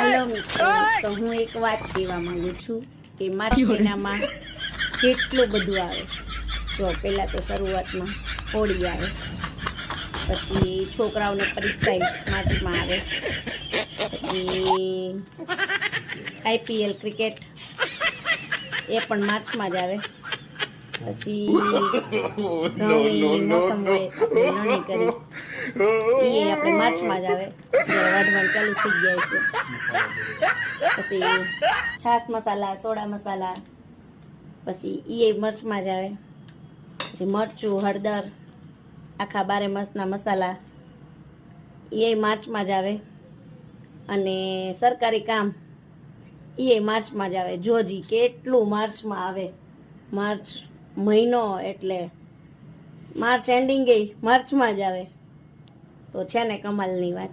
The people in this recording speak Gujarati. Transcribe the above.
હાલો મિત્રો તો હું એક વાત કહેવા માંગુ છું કે માર્ચ મહિનામાં કેટલું બધું આવે. જો પહેલાં તો શરૂઆતમાં હોળી આવે પછી છોકરાઓને પરીક્ષા માર્ચમાં આવે પછી આઈપીએલ ક્રિકેટ એ પણ માર્ચમાં જ આવે પછી મોસમ કરી. એ આપણે માર્ચમાં જ આવે. વાઢવાનું ચાલુ થઈ જાય છે. પછી છાસ મસાલા, સોડા મસાલા, પછી એ મર્ચમાં જ આવે. પછી મરચું, હળદર, આખા બારે મસના મસાલા એ માર્ચમાં જ આવે. અને સરકારી કામ એ માર્ચમાં જ આવે. જોજી કેટલું માર્ચમાં આવે. માર્ચ મહિનો એટલે માર્ચ એન્ડિંગ એ માર્ચમાં જ આવે. તો છે ને કમાલની વાત.